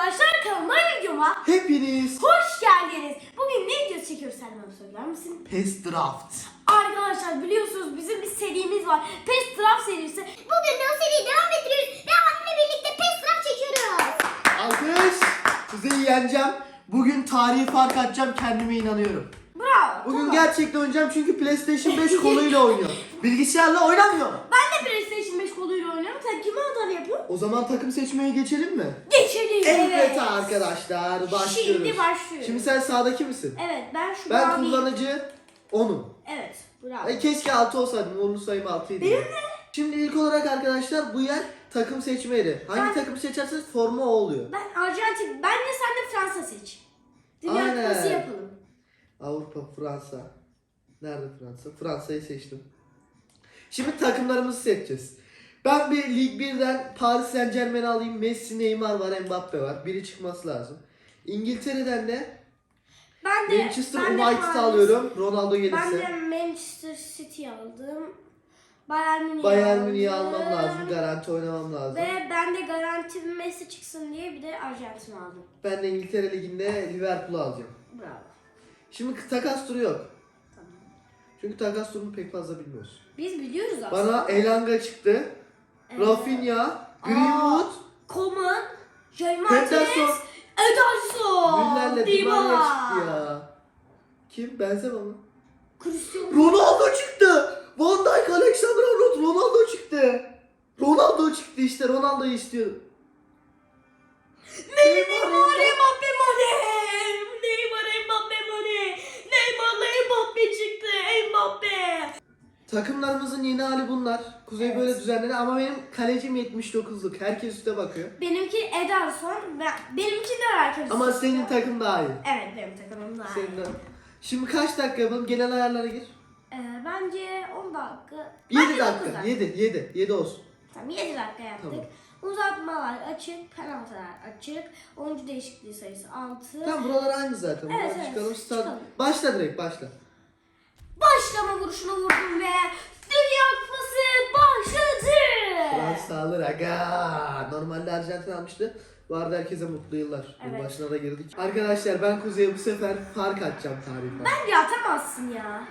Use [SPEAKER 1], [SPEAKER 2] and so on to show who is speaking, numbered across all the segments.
[SPEAKER 1] arkadaşlar kanalıma videoma
[SPEAKER 2] Hepiniz
[SPEAKER 1] hoş geldiniz. Bugün ne videosu çekiyoruz sen bana söyler misin?
[SPEAKER 2] PES Draft.
[SPEAKER 1] Arkadaşlar biliyorsunuz bizim bir serimiz var. PES Draft serisi. Bugün de o seriyi devam ettiriyoruz ve abimle birlikte PES Draft çekiyoruz.
[SPEAKER 2] Alkış. Kuzeyi yeneceğim. Bugün tarihi fark atacağım kendime inanıyorum.
[SPEAKER 1] Bravo.
[SPEAKER 2] Bugün
[SPEAKER 1] tamam.
[SPEAKER 2] gerçekten oynayacağım çünkü PlayStation 5 koluyla oynuyor. Bilgisayarla oynamıyor.
[SPEAKER 1] Ben de PlayStation 5 koluyla oynuyorum. Sen kime atar yapıyorsun?
[SPEAKER 2] O zaman takım seçmeye geçelim mi?
[SPEAKER 1] Geçelim.
[SPEAKER 2] Evet, arkadaşlar başlıyoruz.
[SPEAKER 1] Şimdi başlıyoruz.
[SPEAKER 2] Şimdi sen sağdaki misin?
[SPEAKER 1] Evet ben şu
[SPEAKER 2] Ben
[SPEAKER 1] mavi-
[SPEAKER 2] kullanıcı onum.
[SPEAKER 1] Evet bravo.
[SPEAKER 2] Ay, keşke 6 olsaydım. Uğurlu sayım 6 idi.
[SPEAKER 1] Benim de.
[SPEAKER 2] Şimdi ilk olarak arkadaşlar bu yer takım seçme yeri. Hangi
[SPEAKER 1] Ben-
[SPEAKER 2] takımı seçerseniz forma o oluyor.
[SPEAKER 1] Ben Arjantin, ben de sen de Fransa seç. Dünya
[SPEAKER 2] Aynen.
[SPEAKER 1] Kupası yapalım.
[SPEAKER 2] Avrupa, Fransa. Nerede Fransa? Fransa'yı seçtim. Şimdi takımlarımızı seçeceğiz. Ben bir Lig 1'den Paris Saint Germain'i alayım. Messi, Neymar var, Mbappe var. Biri çıkması lazım. İngiltere'den de
[SPEAKER 1] Ben de
[SPEAKER 2] Manchester
[SPEAKER 1] ben de Paris-
[SPEAKER 2] alıyorum. Ronaldo
[SPEAKER 1] Ben
[SPEAKER 2] gelirse.
[SPEAKER 1] de Manchester City aldım. Bayern Münih'i
[SPEAKER 2] Bayern. Münih'i almam lazım. Garanti oynamam lazım.
[SPEAKER 1] Ve ben de garanti bir Messi çıksın diye bir de Arjantin aldım.
[SPEAKER 2] Ben de İngiltere Ligi'nde Liverpool'u alacağım.
[SPEAKER 1] Bravo.
[SPEAKER 2] Şimdi takas turu yok.
[SPEAKER 1] Tamam.
[SPEAKER 2] Çünkü takas turunu pek fazla bilmiyoruz.
[SPEAKER 1] Biz biliyoruz aslında.
[SPEAKER 2] Bana Elanga çıktı. Rafinha, Greenwood,
[SPEAKER 1] Coman, Jay
[SPEAKER 2] Henderson.
[SPEAKER 1] Ederson,
[SPEAKER 2] Müller'le Dybala çıktı ya. Kim? Benzema mı?
[SPEAKER 1] Cristiano
[SPEAKER 2] Ronaldo çıktı. Van Dijk, Alexander Arnold, Ronaldo çıktı. Ronaldo çıktı işte. Ronaldo'yu istiyorum.
[SPEAKER 1] Neymar, Mbappe, Mane. Neymar, Mbappe, Mane. Neymar'la Mbappe çıktı. Mbappe.
[SPEAKER 2] Takımlarımızın yeni hali bunlar. Kuzey
[SPEAKER 1] Evet.
[SPEAKER 2] böyle düzenledi ama benim kalecim 79'luk. Herkes üste bakıyor.
[SPEAKER 1] Benimki Ederson ve benimki de herkes.
[SPEAKER 2] Ama senin takım daha iyi.
[SPEAKER 1] Evet benim takımım daha iyi.
[SPEAKER 2] Senin de- Şimdi kaç dakika yapalım? Genel ayarlara gir.
[SPEAKER 1] Ee, bence 10 dakika.
[SPEAKER 2] 7
[SPEAKER 1] Bence dokuz
[SPEAKER 2] dakika. 7, 7. 7 olsun.
[SPEAKER 1] Tamam 7 dakika yaptık.
[SPEAKER 2] Tamam.
[SPEAKER 1] Uzatmalar açık, penaltılar açık. Oyuncu değişikliği sayısı 6.
[SPEAKER 2] Tamam buralar aynı zaten.
[SPEAKER 1] Evet,
[SPEAKER 2] Buradan
[SPEAKER 1] evet.
[SPEAKER 2] çıkalım. Start.
[SPEAKER 1] Çıkalım.
[SPEAKER 2] Başla direkt başla.
[SPEAKER 1] Başlama vuruşunu vurdum ve Dünya Kupası başladı.
[SPEAKER 2] Fransa alır aga. Normalde Arjantin almıştı. Bu arada herkese mutlu yıllar.
[SPEAKER 1] Evet.
[SPEAKER 2] Başına da girdik. Arkadaşlar ben Kuzey'e bu sefer fark atacağım tarihi fark.
[SPEAKER 1] Bence atamazsın ya.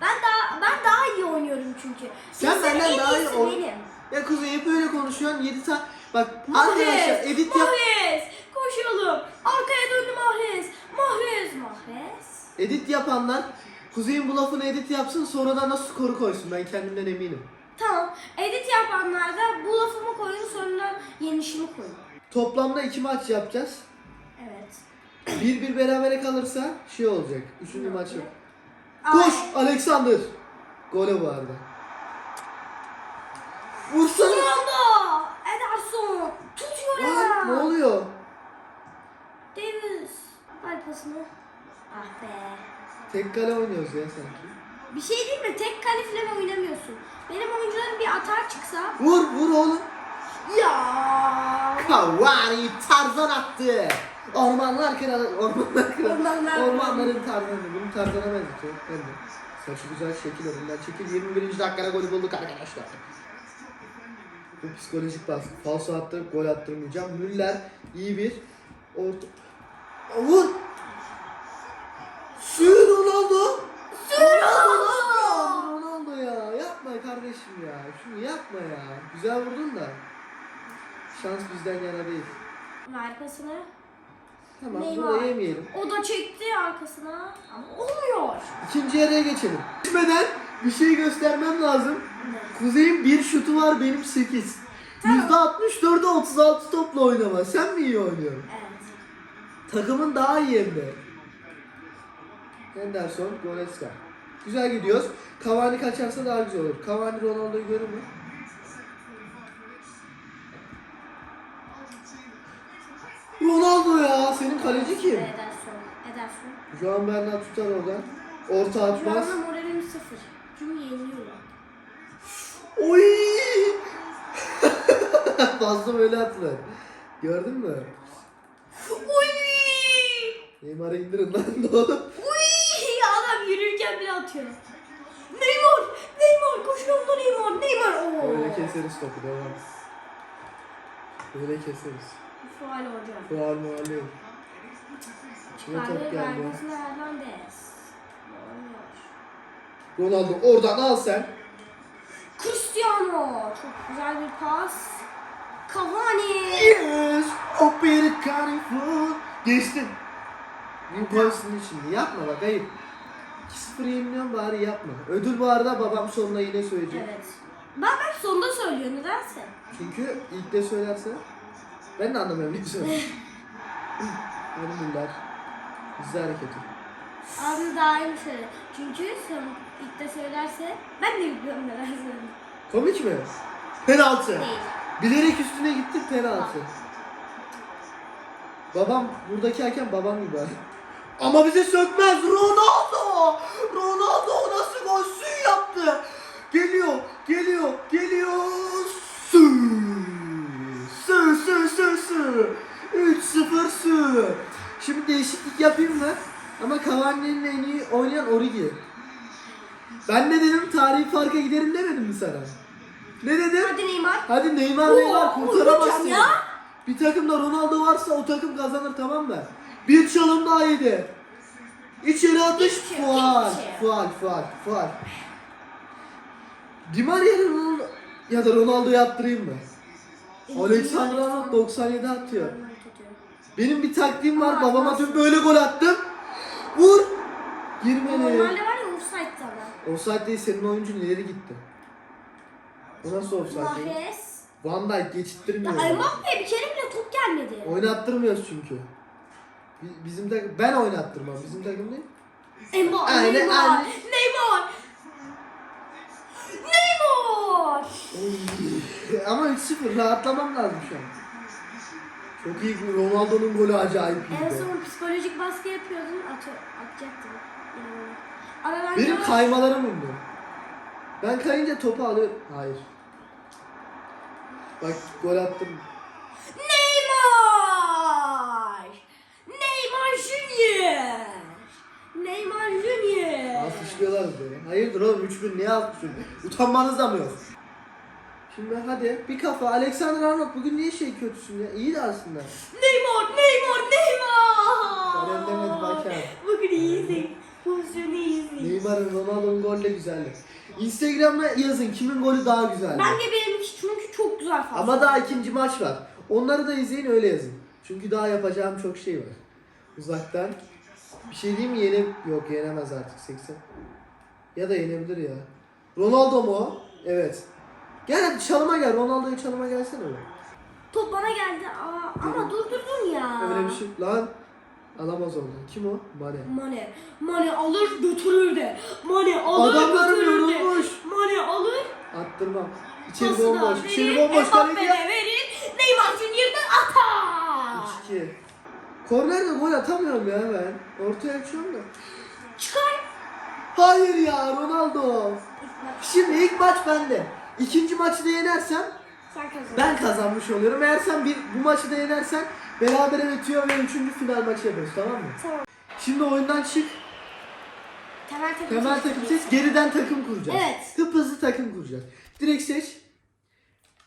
[SPEAKER 1] Ben daha ben daha iyi oynuyorum çünkü.
[SPEAKER 2] Sen
[SPEAKER 1] Bilgisayarın
[SPEAKER 2] benden
[SPEAKER 1] en
[SPEAKER 2] daha iyi
[SPEAKER 1] iyisi
[SPEAKER 2] oyn-
[SPEAKER 1] benim.
[SPEAKER 2] Ya Kuzey hep öyle konuşuyorsun. 7 tane. Bak
[SPEAKER 1] Mahrez,
[SPEAKER 2] arkadaşlar edit yap.
[SPEAKER 1] Mahrez, koşalım. Arkaya döndü Mahrez. Mahrez, Mahrez.
[SPEAKER 2] Edit yapanlar Kuzey'in bu lafını edit yapsın sonradan da skoru koysun. Ben kendimden eminim.
[SPEAKER 1] Tamam. Edit yapanlar da bu lafımı koyun sonra yenişimi koyun.
[SPEAKER 2] Toplamda 2 maç yapacağız.
[SPEAKER 1] Evet.
[SPEAKER 2] 1-1 berabere kalırsa şey olacak. Üçüncü maç yok.
[SPEAKER 1] Ay.
[SPEAKER 2] Koş Alexander. Gole bu arada. Vursana.
[SPEAKER 1] Ronaldo. Ederson. Tutuyor ya.
[SPEAKER 2] Lan, ne oluyor?
[SPEAKER 1] Davis. Ver pasını. Ah be.
[SPEAKER 2] Tek kale oynuyoruz ya sanki.
[SPEAKER 1] Bir şey değil mi? Tek kale falan oynamıyorsun. Benim oyuncularım bir atar çıksa.
[SPEAKER 2] Vur vur oğlum.
[SPEAKER 1] Ya.
[SPEAKER 2] Kavani Tarzan attı. Ormanlar kralı, ormanlar kralı.
[SPEAKER 1] Ormanlar
[SPEAKER 2] Ormanların Tarzanı. Bunu Tarzan'a benzetiyor. Ben de. Saçı güzel şekil önünden çekil. 21. dakikada golü bulduk arkadaşlar. Bu psikolojik baskı. Falso attı, gol attırmayacağım. Müller iyi bir orta. Vur! Sür Ronaldo!
[SPEAKER 1] Sür Ronaldo!
[SPEAKER 2] Ronaldo ya yapma kardeşim ya. Şunu yapma ya. Güzel vurdun da. Şans bizden yana değil.
[SPEAKER 1] Ver pasını.
[SPEAKER 2] Tamam
[SPEAKER 1] Neymar.
[SPEAKER 2] bunu yemeyelim.
[SPEAKER 1] O da çekti arkasına. Ama olmuyor.
[SPEAKER 2] İkinci yarıya geçelim. Gitmeden bir şey göstermem lazım. Kuzey'in bir şutu var benim 8. %64'e 36 topla oynama. Sen mi iyi oynuyorsun?
[SPEAKER 1] Evet.
[SPEAKER 2] Takımın daha iyi hem de. Henderson, Goretzka. Güzel gidiyoruz. Cavani kaçarsa daha güzel olur. Cavani Ronaldo'yu görür mü? Ronaldo ya. Senin kaleci kim?
[SPEAKER 1] Ederson. Ederson.
[SPEAKER 2] Juan Bernat tutar oradan. Orta atmaz.
[SPEAKER 1] anda moralim sıfır. Çünkü yeniliyorlar.
[SPEAKER 2] Oy! Fazla böyle attılar. Gördün mü?
[SPEAKER 1] Uy!
[SPEAKER 2] Neymar'ı indirin lan ne olur.
[SPEAKER 1] Uy! Adam yürürken bile atıyor. Neymar! Neymar! Koş yolda Neymar! Neymar! Oo.
[SPEAKER 2] Böyle keseriz topu devam. Böyle keseriz.
[SPEAKER 1] Faal hocam.
[SPEAKER 2] Faal muhalif. Kime top geldi? Ronaldo oradan al sen.
[SPEAKER 1] Cristiano. Çok güzel bir pas. Cavani.
[SPEAKER 2] Yes! Opera foot. Geçtin. Newcastle'ın içinde. Yapma bak ayıp. 2-0 yeniliyorum bari yapma. Ödül bu arada babam sonuna yine söyleyecek.
[SPEAKER 1] Evet. Ben sonunda söylüyor nedense.
[SPEAKER 2] Çünkü ilk de söylerse ben de anlamıyorum ilk söyle. Önümüller. Hızlı hareketi.
[SPEAKER 1] Abi daha iyi söyle. Çünkü son ilk de söylerse ben de bilmiyorum neden söylüyorum.
[SPEAKER 2] Komik mi? Penaltı.
[SPEAKER 1] Değil.
[SPEAKER 2] Bilerek üstüne gitti penaltı. Babam buradaki hakem babam gibi. Ama bize sökmez Ronaldo. Ronaldo nasıl gol Sü yaptı. Geliyor, geliyor, geliyor. Sü. Sü, sü, sü, sü. 3-0 Sü. Şimdi değişiklik yapayım mı? Ama Cavani'nin en iyi oynayan Origi. Ben ne dedim? Tarihi farka giderim demedim mi sana? Ne dedim?
[SPEAKER 1] Hadi Neymar.
[SPEAKER 2] Hadi Neymar
[SPEAKER 1] Oo,
[SPEAKER 2] Neymar kurtaramaz
[SPEAKER 1] hocam
[SPEAKER 2] seni.
[SPEAKER 1] ya.
[SPEAKER 2] Bir takımda Ronaldo varsa o takım kazanır tamam mı? Bir çalım daha yedi. İçeri atış
[SPEAKER 1] içeri.
[SPEAKER 2] Faal faal faal. Di Maria'nın Ronaldo ya da Ronaldo'yu attırayım mı? Alexander Arnold 97 atıyor. Benim bir taktiğim var.
[SPEAKER 1] Ama
[SPEAKER 2] Babama
[SPEAKER 1] atmaz.
[SPEAKER 2] dün böyle gol attım. Vur. Girmedi.
[SPEAKER 1] Normalde var ya offside tabi.
[SPEAKER 2] Offside değil senin oyuncun ileri gitti. O nasıl offside? değil?
[SPEAKER 1] Mahrez.
[SPEAKER 2] Van Dijk geçittirmiyor.
[SPEAKER 1] Ya Mbappe'ye bir kere bile top gelmedi.
[SPEAKER 2] Oynattırmıyoruz çünkü. Bi- Bizim takım ben oynattırmam. Bizim takım değil.
[SPEAKER 1] Mbappe.
[SPEAKER 2] Aynen,
[SPEAKER 1] Neymar.
[SPEAKER 2] aynen.
[SPEAKER 1] Neymar. Neymar.
[SPEAKER 2] Ama 3-0 rahatlamam lazım şu an. Çok iyi Ronaldo'nun golü acayip
[SPEAKER 1] En
[SPEAKER 2] iyiydi.
[SPEAKER 1] son psikolojik baskı yapıyordun. Atı, atacaktın. Aradan
[SPEAKER 2] Benim
[SPEAKER 1] yavaş-
[SPEAKER 2] kaymalarım indi. Ben kayınca topu alıyorum. Hayır. Bak gol attım.
[SPEAKER 1] Neymar. Neymar Junior. Neymar Junior.
[SPEAKER 2] Alkışlıyorlar beni. Hayırdır oğlum 3000 niye alkışlıyorsun? Utanmanız da mı yok? Şimdi hadi bir kafa. Alexander Arnold bugün niye şey kötüsün ya? İyi de aslında.
[SPEAKER 1] Neymar, Neymar, Neymar.
[SPEAKER 2] Öğrenemedi bakar.
[SPEAKER 1] Bugün iyisin. Pozisyonu iyisin.
[SPEAKER 2] Neymar'ın Ronaldo'nun golü de güzeldi. Instagram'a yazın kimin golü daha güzeldi.
[SPEAKER 1] Bence benimki çünkü çok güzel fazla.
[SPEAKER 2] Ama daha ikinci maç var. Onları da izleyin öyle yazın. Çünkü daha yapacağım çok şey var. Uzaktan. Bir şey diyeyim mi? Yene... Yok yenemez artık 80. Ya da yenebilir ya. Ronaldo mu o? Evet. Gel hadi çalıma gel. Ronaldo'yu çalıma gelsene be.
[SPEAKER 1] Top bana geldi. Aa, ama durdurdun ya.
[SPEAKER 2] Öyle bir şey. Lan. Alamaz ondan. Kim o? Mane.
[SPEAKER 1] Mane. Mane alır götürür de. Mane alır
[SPEAKER 2] Adamlar
[SPEAKER 1] götürür de.
[SPEAKER 2] yorulmuş.
[SPEAKER 1] Mane alır.
[SPEAKER 2] Attırmam. İçeri
[SPEAKER 1] Pası da
[SPEAKER 2] bomboş. İçeri bomboş.
[SPEAKER 1] Mbappe'ye
[SPEAKER 2] yap.
[SPEAKER 1] verir. Neymar Junior'dan atar.
[SPEAKER 2] 3-2. Kornerde gol atamıyorum ya ben. Ortaya açıyorum da.
[SPEAKER 1] Çıkar.
[SPEAKER 2] Hayır ya Ronaldo. Şimdi ilk maç bende. İkinci maçı da yenersem
[SPEAKER 1] Sen kazan.
[SPEAKER 2] ben kazanmış oluyorum. Eğer sen bir, bu maçı da yenersen berabere bitiyor ve üçüncü final maçı yapıyoruz tamam mı?
[SPEAKER 1] Tamam.
[SPEAKER 2] Şimdi oyundan çık.
[SPEAKER 1] Temel takım.
[SPEAKER 2] Temel takım seç. Geriden takım kuracağız.
[SPEAKER 1] Evet.
[SPEAKER 2] Hıp hızlı takım kuracağız. Direkt seç.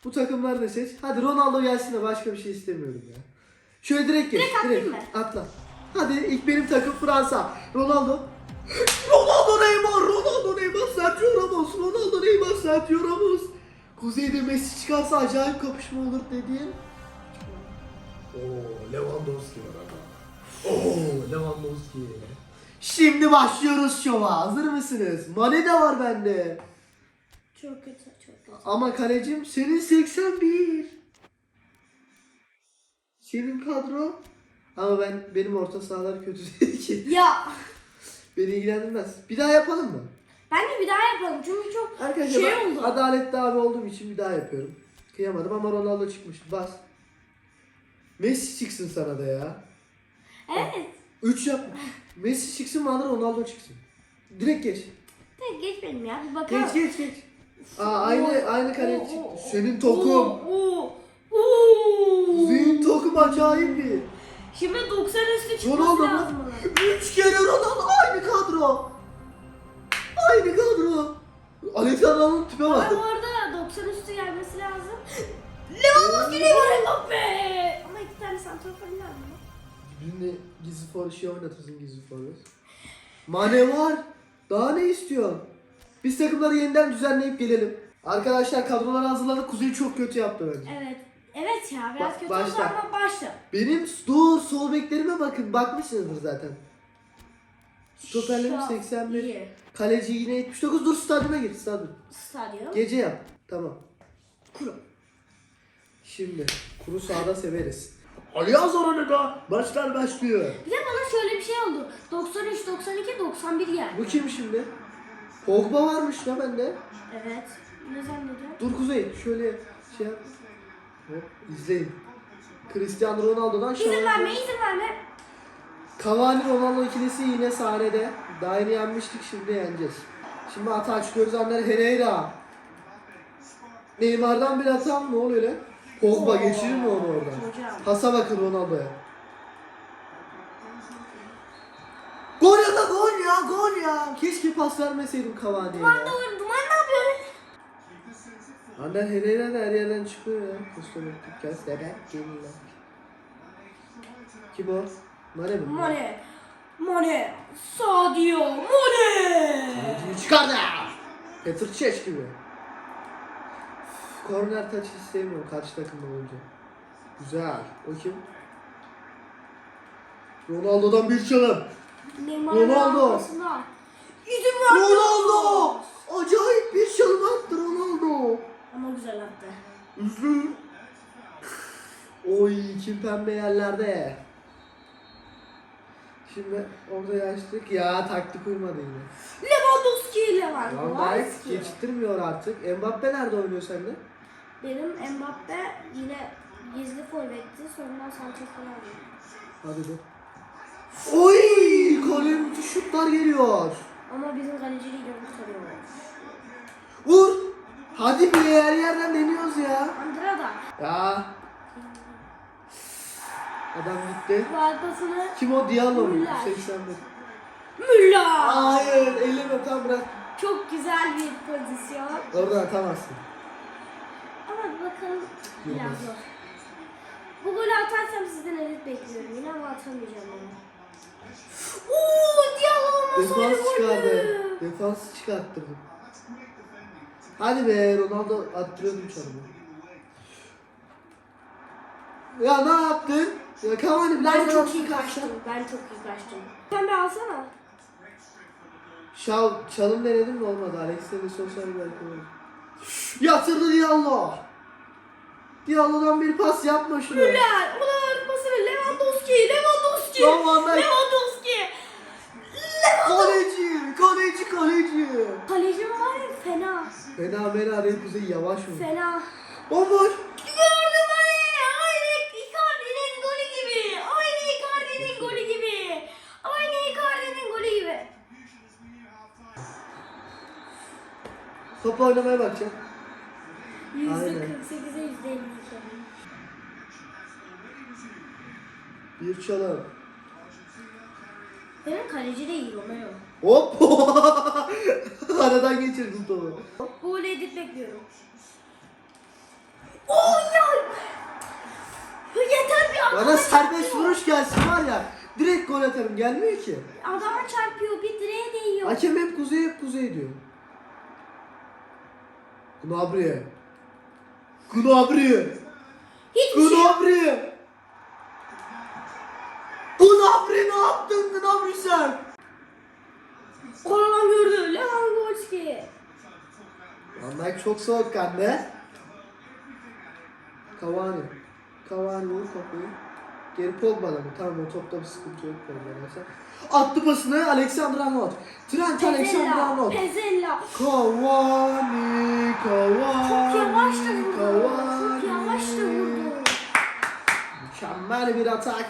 [SPEAKER 2] Bu takımları da seç. Hadi Ronaldo gelsin de başka bir şey istemiyorum ya. Şöyle direkt geç.
[SPEAKER 1] Direkt atlayayım
[SPEAKER 2] Atla. Hadi ilk benim takım Fransa. Ronaldo. Ronaldo Neymar, Ronaldo Neymar, Sergio Ramos, Ronaldo Neymar, Sergio Ramos. Kuzeyde Messi çıkarsa acayip kapışma olur dediğin. Oo, Lewandowski var ama. Oo, Lewandowski. Şimdi başlıyoruz şova. Hazır mısınız? Mane de var bende.
[SPEAKER 1] Çok kötü, çok kötü.
[SPEAKER 2] Ama kalecim senin 81. Senin kadro. Ama ben benim orta sahalar kötü değil ki.
[SPEAKER 1] Ya
[SPEAKER 2] Beni ilgilendirmez. Bir daha yapalım mı?
[SPEAKER 1] bence bir daha yapalım çünkü çok
[SPEAKER 2] Arkadaşlar
[SPEAKER 1] şey
[SPEAKER 2] ben
[SPEAKER 1] oldu.
[SPEAKER 2] adaletli abi olduğum için bir daha yapıyorum. Kıyamadım ama Ronaldo çıkmış. Bas. Messi çıksın sana da ya.
[SPEAKER 1] Evet.
[SPEAKER 2] 3 yap. Messi çıksın bana Ronaldo çıksın. Direkt geç.
[SPEAKER 1] Tek geç benim ya bir bakalım.
[SPEAKER 2] Geç geç geç. Aa, aynı aynı
[SPEAKER 1] Oo,
[SPEAKER 2] çıktı. Senin tokum.
[SPEAKER 1] Oo, oo.
[SPEAKER 2] Senin tokum acayip bir.
[SPEAKER 1] Şimdi 90 üstü çıkması
[SPEAKER 2] Ronaldo
[SPEAKER 1] lazım.
[SPEAKER 2] Üç kere Ronaldo aynı kadro. Aynı kadro. Alexander'ın tipe
[SPEAKER 1] Ama
[SPEAKER 2] bak.
[SPEAKER 1] bu arada 90 üstü gelmesi lazım. Lewandowski Neymar Mbappe. Ama iki tane santraforun var mı?
[SPEAKER 2] Birini gizli for şey oynatırsın gizli forvet. Mane var. Daha ne istiyorsun? Biz takımları yeniden düzenleyip gelelim. Arkadaşlar kadrolar hazırladık. Kuzey çok kötü yaptı bence.
[SPEAKER 1] Evet. Evet ya biraz
[SPEAKER 2] Ba-
[SPEAKER 1] kötü
[SPEAKER 2] başla.
[SPEAKER 1] oldu ama başla.
[SPEAKER 2] Benim dur sol beklerime bakın. Bakmışsınızdır zaten. Stoperlerim
[SPEAKER 1] Şu an
[SPEAKER 2] 81.
[SPEAKER 1] iyi.
[SPEAKER 2] Kaleci yine 79. Dur stadyuma gir stadyum.
[SPEAKER 1] Stadyum.
[SPEAKER 2] Gece yap. Tamam.
[SPEAKER 1] Kuru.
[SPEAKER 2] Şimdi kuru sahada severiz. Aliyaz oranında maçlar başlıyor.
[SPEAKER 1] Bir de bana şöyle bir şey oldu. 93, 92, 91 geldi.
[SPEAKER 2] Bu kim şimdi? Pogba varmış da bende.
[SPEAKER 1] Evet. Ne zannediyorsun?
[SPEAKER 2] Dur Kuzey şöyle şey yap. Hop izleyin. Cristiano Ronaldo'dan
[SPEAKER 1] İzin
[SPEAKER 2] şahane.
[SPEAKER 1] verme, izin verme.
[SPEAKER 2] Cavani Ronaldo ikilisi yine sahnede. Daha yeni yenmiştik şimdi yeneceğiz. Şimdi hata çıkıyoruz Ander Herrera. Neymar'dan bir hata mı? Ne oluyor lan? Pogba geçirir mi onu oradan?
[SPEAKER 1] Hocam.
[SPEAKER 2] Pasa bakın Ronaldo'ya. Gol ya da gol ya gol ya. Keşke pas vermeseydim Cavani'ye
[SPEAKER 1] Duman da duman ne yapıyor?
[SPEAKER 2] Ander Herrera da her yerden çıkıyor ya. Kostoloktuk gel sebep geliyorlar. Kim o? Mane mi?
[SPEAKER 1] Mane. Mane. Sadio. Mane.
[SPEAKER 2] Kaleciyi çıkardı. Petr Çeş gibi. Korner taç istemiyorum karşı takımda olunca. Güzel. O kim? Ronaldo'dan bir çalım. Ronaldo.
[SPEAKER 1] İzin.
[SPEAKER 2] Ronaldo! Acayip bir çalım attı Ronaldo.
[SPEAKER 1] Ama güzel attı.
[SPEAKER 2] Üzül. Oy kim pembe yerlerde. Şimdi orada yaştık. Ya taktik uymadı yine.
[SPEAKER 1] Lewandowski,
[SPEAKER 2] Van Dijk
[SPEAKER 1] Lewandowski.
[SPEAKER 2] geçittirmiyor artık. Mbappe nerede oynuyor sende?
[SPEAKER 1] Benim Mbappe yine gizli forvetti. Sonradan santrafor aldı.
[SPEAKER 2] Hadi de. Oy! Kale müthiş şutlar geliyor.
[SPEAKER 1] Ama bizim kaleciliği kurtarıyor.
[SPEAKER 2] Vur! Hadi bir yer yerden deniyoruz ya.
[SPEAKER 1] Andrada.
[SPEAKER 2] Ya. Adam gitti.
[SPEAKER 1] Arkasını
[SPEAKER 2] Kim o Diallo mu?
[SPEAKER 1] Müller.
[SPEAKER 2] 81.
[SPEAKER 1] Müller.
[SPEAKER 2] Hayır, elime tam bırak.
[SPEAKER 1] Çok güzel bir pozisyon.
[SPEAKER 2] Orada atamazsın.
[SPEAKER 1] Ama bakalım biraz zor. Bu golü atarsam sizden elit bekliyorum yine ama atamayacağım onu. Ooo Diallo olmasaydı
[SPEAKER 2] Defans çıkardı. Defans çıkarttırdım. Hadi be Ronaldo attırıyordum çalımı. Ya ne yaptın? Ya Cavani
[SPEAKER 1] Ben
[SPEAKER 2] biraz
[SPEAKER 1] çok iyi kaçtım. Ben çok iyi kaçtım. Sen bir alsana.
[SPEAKER 2] Şal, çalım denedim de olmadı. Alex'e de sosyal belki olur. Yatırdı Diallo. Diallo'dan bir pas yapma şunu.
[SPEAKER 1] Müller. Ulan basını Lewandowski. Lewandowski.
[SPEAKER 2] Lan Van Dijk.
[SPEAKER 1] Lewandowski.
[SPEAKER 2] Kaleci, kaleci, kaleci.
[SPEAKER 1] Kalecim var ya fena.
[SPEAKER 2] Fena fena Real Kuzey yavaş mı?
[SPEAKER 1] Fena.
[SPEAKER 2] Bomboş.
[SPEAKER 1] Gördüm hani. Aynı Icardi'nin golü gibi. Aynı Icardi'nin golü gibi. Aynı Icardi'nin golü gibi.
[SPEAKER 2] Top oynamaya bakacağım.
[SPEAKER 1] Yüzde
[SPEAKER 2] Aynen.
[SPEAKER 1] 48'e yüzde 52.
[SPEAKER 2] Bir çalım.
[SPEAKER 1] Benim kaleci de iyi Romeo.
[SPEAKER 2] Hop! Aradan geçirdim topu.
[SPEAKER 1] Bu golü edit bekliyorum. Oh ya! Yeter bir
[SPEAKER 2] Bana
[SPEAKER 1] adama
[SPEAKER 2] serbest
[SPEAKER 1] çarpıyor.
[SPEAKER 2] vuruş gelsin var ya. Direkt gol atarım. Gelmiyor ki.
[SPEAKER 1] Adama çarpıyor, bir direğe değiyor.
[SPEAKER 2] Hakem hep kuzey hep kuzey diyor. Gnabry. Gnabry.
[SPEAKER 1] Hiçbir şey.
[SPEAKER 2] Gnabry. Gnabry ne yaptın Gnabry sen?
[SPEAKER 1] Oradan gördü. Lewandowski.
[SPEAKER 2] Van Dijk çok soğukkanlı. Cavani. Cavani vur kapıyı. Geri Pogba'da mı? Tamam o topta bir sıkıntı yok Pogba'da. Attı pasını Alexander Arnold. Trent Alexander. Arnold.
[SPEAKER 1] Pezella.
[SPEAKER 2] Cavani, Cavani,
[SPEAKER 1] Çok yavaş da vurdu.
[SPEAKER 2] Cavani.
[SPEAKER 1] Çok yavaş da vurdu.
[SPEAKER 2] Mükemmel bir atak.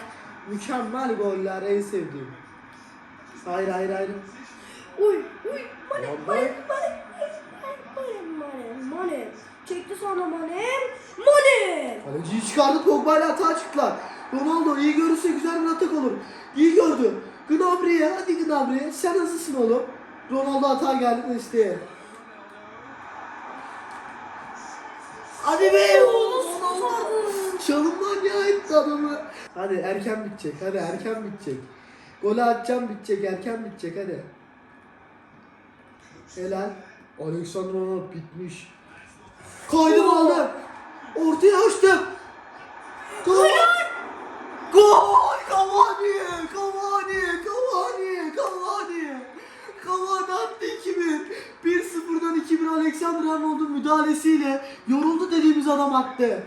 [SPEAKER 2] Mükemmel goller en sevdiğim. Hayır hayır hayır.
[SPEAKER 1] Uy, uy. Mane, mane, mane, mane, mane. Çekti sonra mane. Mane.
[SPEAKER 2] Kaleciyi çıkardı Pogba ile atağa çıktılar. Ronaldo iyi görürse güzel bir atak olur. İyi gördü. Gnabry'e hadi Gnabry sen hızlısın oğlum. Ronaldo atağa geldi isteye. Hadi be.
[SPEAKER 1] Oo, nasıl kurtardı?
[SPEAKER 2] çalım manyağı etti adamı. Hadi erken bitecek. Hadi erken bitecek. Golü atacağım bitecek. Erken bitecek hadi. Helal. Alexander Arnold bitmiş. Kaydım aldım. Ortaya açtım. Gol. Gol. Cavani. Cavani. Cavani. Cavani. Cavani attı 2-1. 1-0'dan 2-1 Alexander Arnold'un müdahalesiyle yoruldu dediğimiz adam attı.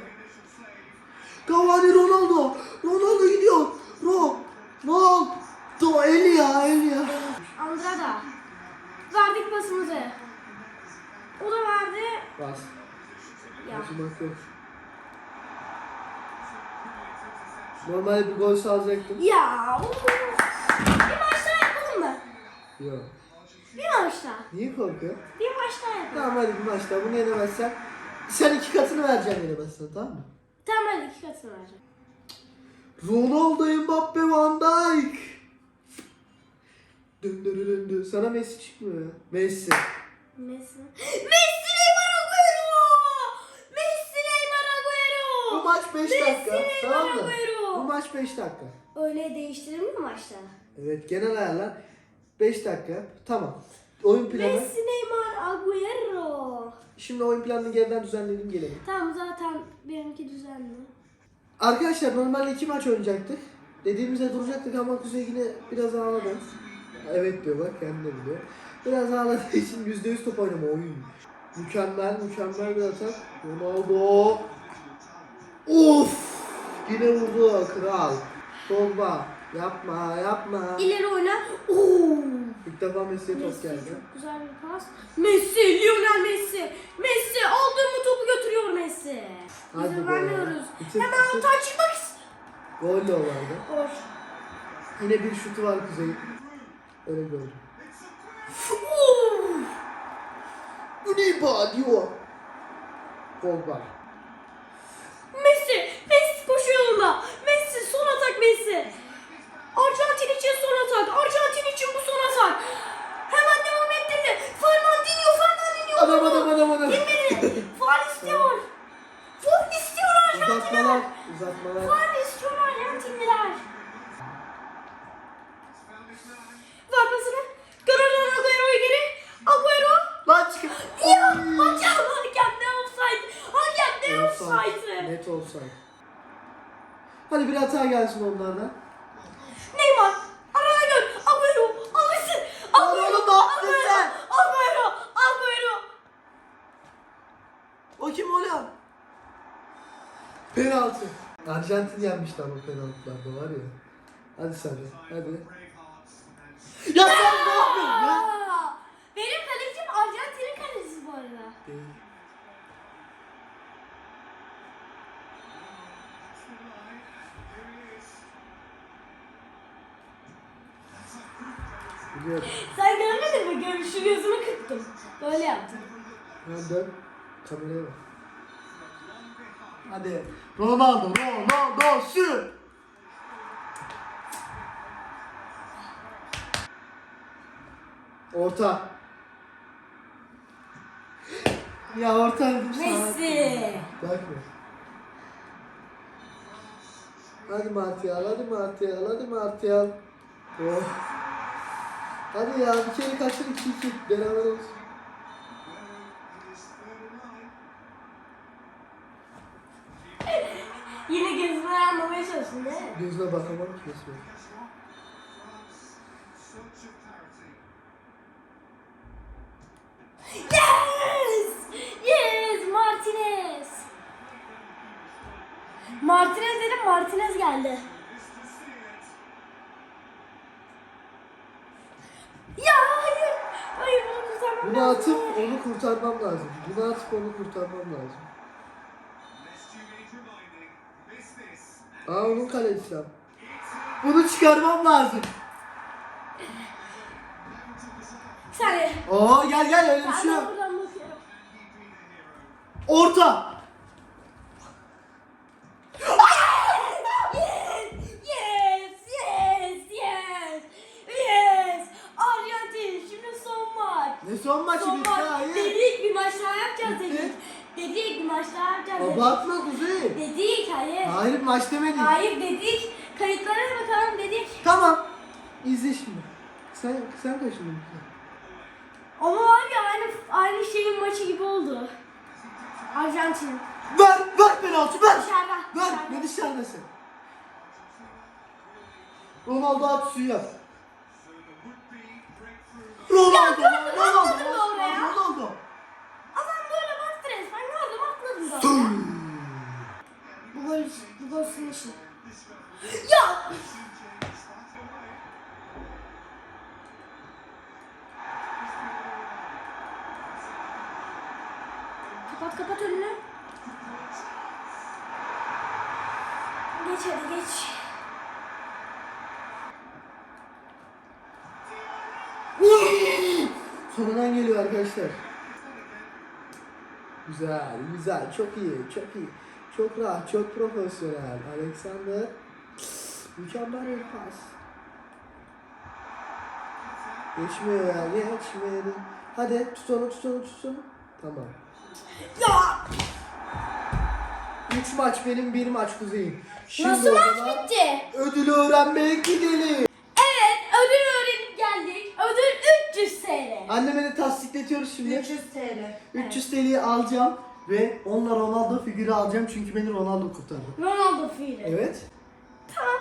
[SPEAKER 2] Cavani Ronaldo. Ronaldo gidiyor. Ro. Ronaldo. El ya el ya.
[SPEAKER 1] Andrada. Verdik pasımızı. O da verdi.
[SPEAKER 2] Bas.
[SPEAKER 1] Ya.
[SPEAKER 2] Acımak yok. Normal bir gol salacaktım.
[SPEAKER 1] Ya. of. Bir maç daha yapalım mı?
[SPEAKER 2] Yok.
[SPEAKER 1] Bir maç daha.
[SPEAKER 2] Niye korkuyor?
[SPEAKER 1] Bir maç daha yapalım.
[SPEAKER 2] Tamam hadi bir maçta bunu yenemezsen sen iki katını vereceksin yenemezsen tamam mı?
[SPEAKER 1] Tamam hadi iki katını vereceğim.
[SPEAKER 2] Ronaldo, Mbappe, Van Dijk. Dön dön dön dön. Sana Messi çıkmıyor ya. Messi.
[SPEAKER 1] Messi. Messi Neymar Agüero! Messi Neymar Agüero!
[SPEAKER 2] Bu maç 5
[SPEAKER 1] Messi
[SPEAKER 2] dakika.
[SPEAKER 1] Neymar
[SPEAKER 2] Tamam mı?
[SPEAKER 1] Agüero!
[SPEAKER 2] Bu maç 5 dakika.
[SPEAKER 1] Öyle değiştirir mi maçta?
[SPEAKER 2] Evet genel ayarlar 5 dakika. Tamam. Oyun planı.
[SPEAKER 1] Messi Neymar Agüero!
[SPEAKER 2] Şimdi oyun planını geriden düzenledim gelelim.
[SPEAKER 1] Tamam zaten benimki düzenli.
[SPEAKER 2] Arkadaşlar normalde iki maç oynayacaktık. Dediğimizde duracaktık ama Kuzey yine biraz ağladı. Evet diyor bak kendi de biliyor. Biraz ağladığı için %100 top oynama oyun. Mükemmel mükemmel bir atak. Ronaldo. Of! Yine vurdu kral. Pogba. Yapma yapma.
[SPEAKER 1] İleri oyna. Oo!
[SPEAKER 2] İlk defa Messi'ye top
[SPEAKER 1] Messi
[SPEAKER 2] geldi.
[SPEAKER 1] çok güzel bir pas. Messi, Lionel Messi. Messi aldığı mı topu götürüyor Messi.
[SPEAKER 2] Hadi
[SPEAKER 1] İzin
[SPEAKER 2] be.
[SPEAKER 1] vermiyoruz.
[SPEAKER 2] Bitir,
[SPEAKER 1] Hemen
[SPEAKER 2] bitir.
[SPEAKER 1] atağa çıkmak istiyor.
[SPEAKER 2] Gol de olardı.
[SPEAKER 1] Hoş.
[SPEAKER 2] Yine bir şutu var Kuzey. Öyle gördüm. Uniba diyor. Pogba.
[SPEAKER 1] Messi, Messi koşu yolunda. Messi son atak Messi. Arjantin için son atak. Arjantin için bu son atak. Hemen devam ettirdi. Fernandinho, Fernandinho.
[SPEAKER 2] Adam adam adam adam.
[SPEAKER 1] Girmedi. Faal istiyor. Faal istiyor
[SPEAKER 2] Uzatmalar.
[SPEAKER 1] Arjantinliler.
[SPEAKER 2] Uzatmalar.
[SPEAKER 1] Faal istiyor Arjantinliler. Ver pasını. Gönülden Agüero'yu geri. Agüero.
[SPEAKER 2] Lan çık.
[SPEAKER 1] Ya
[SPEAKER 2] Oy.
[SPEAKER 1] hocam hakem ne offside. Hakem ne offside.
[SPEAKER 2] Hadi bir hata gelsin onlardan.
[SPEAKER 1] Neymar. Araya gör. Agüero. Alırsın. Agüero. Agüero. Agüero. Agüero.
[SPEAKER 2] O kim oğlum? Penaltı. Arjantin yenmişti ama penaltılarda var ya. Hadi sen de. Hadi. Ya sen ne yapıyorsun ya?
[SPEAKER 1] Aa, Benim kalecim Arjantin'in kalecisi bu arada.
[SPEAKER 2] Değil. Biliyorum.
[SPEAKER 1] Sen görmedin mi? Gör, şu gözümü kırptım. Böyle yaptım.
[SPEAKER 2] Ben dön. Kameraya bak. Hadi. Ronaldo, Ronaldo, sür. Orta. Ya orta.
[SPEAKER 1] Messi.
[SPEAKER 2] Bakma. Hadi Martial, hadi Martial, hadi Martial. Oh. Hadi ya bir kere kaçır iki iki. Beraber olsun.
[SPEAKER 1] Yine gözümü anlamaya çalıştın değil mi?
[SPEAKER 2] Gözüne bakamam ki resmen.
[SPEAKER 1] Yes! Yes! Martinez! Martinez dedim Martinez geldi. Ya hayır! Hayır bunu kurtarmam
[SPEAKER 2] Bunu
[SPEAKER 1] lazım.
[SPEAKER 2] Atıp onu kurtarmam lazım. Bunu atıp onu kurtarmam lazım. Aa onun kalesi lan. Bunu çıkarmam lazım.
[SPEAKER 1] Bir saniye.
[SPEAKER 2] Oo gel gel öyle bir şey yok.
[SPEAKER 1] bakıyorum.
[SPEAKER 2] Orta.
[SPEAKER 1] Yes! Yes! Yes! Yes! Arjantin şimdi son maç.
[SPEAKER 2] Ne son maçı
[SPEAKER 1] Son
[SPEAKER 2] bitti
[SPEAKER 1] maç.
[SPEAKER 2] hayır.
[SPEAKER 1] Dedik bir maç daha yapacağız
[SPEAKER 2] Bitti.
[SPEAKER 1] dedik. Dedik bir maç daha yapacağız dedik.
[SPEAKER 2] Abartma Kuzey.
[SPEAKER 1] Dedik hayır.
[SPEAKER 2] Maç demedik.
[SPEAKER 1] Hayır dedik. Kayıtlara bakalım dedik.
[SPEAKER 2] Tamam. İzle şimdi. Sen sen kaçındın.
[SPEAKER 1] Ama var ya aynı, aynı şeyin maçı gibi oldu. Arjantin.
[SPEAKER 2] Ver ver penaltı ver.
[SPEAKER 1] Dışarıda.
[SPEAKER 2] Ver ne dışarıdasın? Ronaldo at suyu. Arkadaşlar. Güzel, güzel, çok iyi, çok iyi. Çok rahat, çok profesyonel. Alexander mükemmel bir pas. Geçmiyor ya, geçmedi. Hadi tut onu, tut onu, tut onu. Tamam.
[SPEAKER 1] Ya!
[SPEAKER 2] 3 maç benim, bir maç Kuzey'in. Şimdi
[SPEAKER 1] Nasıl maç bitti?
[SPEAKER 2] Ödülü öğrenmeye gidelim.
[SPEAKER 1] Evet ödül öğrenip geldik. Ödül 300 TL.
[SPEAKER 2] Anneme de tasdikletiyoruz şimdi.
[SPEAKER 3] 300 TL.
[SPEAKER 2] 300 TL'yi alacağım ve onunla Ronaldo figürü alacağım çünkü beni Ronaldo kurtardı.
[SPEAKER 1] Ronaldo fiili.
[SPEAKER 2] Evet.
[SPEAKER 1] Tamam.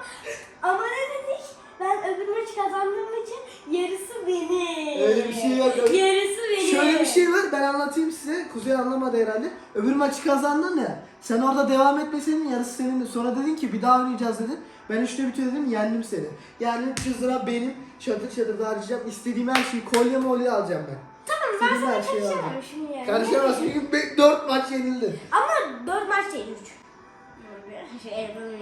[SPEAKER 1] Ama ne dedik? Ben öbür maçı kazandığım için yarısı benim.
[SPEAKER 2] Öyle bir şey yok. Öyle-
[SPEAKER 1] Yarısı benim.
[SPEAKER 2] Şöyle bir şey var ben anlatayım size. Kuzey anlamadı herhalde. Öbür maçı kazandın ya. Sen orada devam etmeseydin yarısı senin. Sonra dedin ki bir daha oynayacağız dedin. Ben üçte bitiyor dedim yendim seni. Yani 300 lira benim çatır da harcayacağım. İstediğim her şeyi kolye molye alacağım ben.
[SPEAKER 1] Ben sana
[SPEAKER 2] her alacağım.
[SPEAKER 1] karışamam şimdi yani.
[SPEAKER 2] Karışamaz çünkü 4 maç yenildin.
[SPEAKER 1] Ama 4 maç değil 3. Şey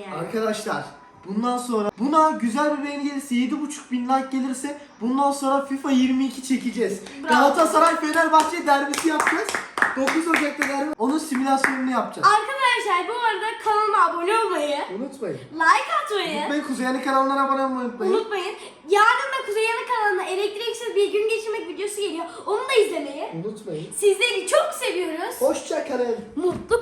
[SPEAKER 1] yani.
[SPEAKER 2] Arkadaşlar bundan sonra buna güzel bir beğeni gelirse 7.5 bin like gelirse bundan sonra FIFA 22 çekeceğiz.
[SPEAKER 1] Bravo.
[SPEAKER 2] Galatasaray Fenerbahçe derbisi yapacağız. 9 Ocak'ta derbi. Onun simülasyonunu yapacağız.
[SPEAKER 1] Arkadaşlar bu arada kanalıma abone olmayı,
[SPEAKER 2] Unutmayın.
[SPEAKER 1] like atmayı
[SPEAKER 2] Unutmayın Kuzey Yani kanalına abone olmayı unutmayın.
[SPEAKER 1] unutmayın. Yarın da Kuzey kanalına elektriksiz bir gün geçirmek videosu geliyor. Onu da izlemeyi.
[SPEAKER 2] Unutmayın.
[SPEAKER 1] Sizleri çok seviyoruz.
[SPEAKER 2] Hoşça kalın.
[SPEAKER 1] Mutlu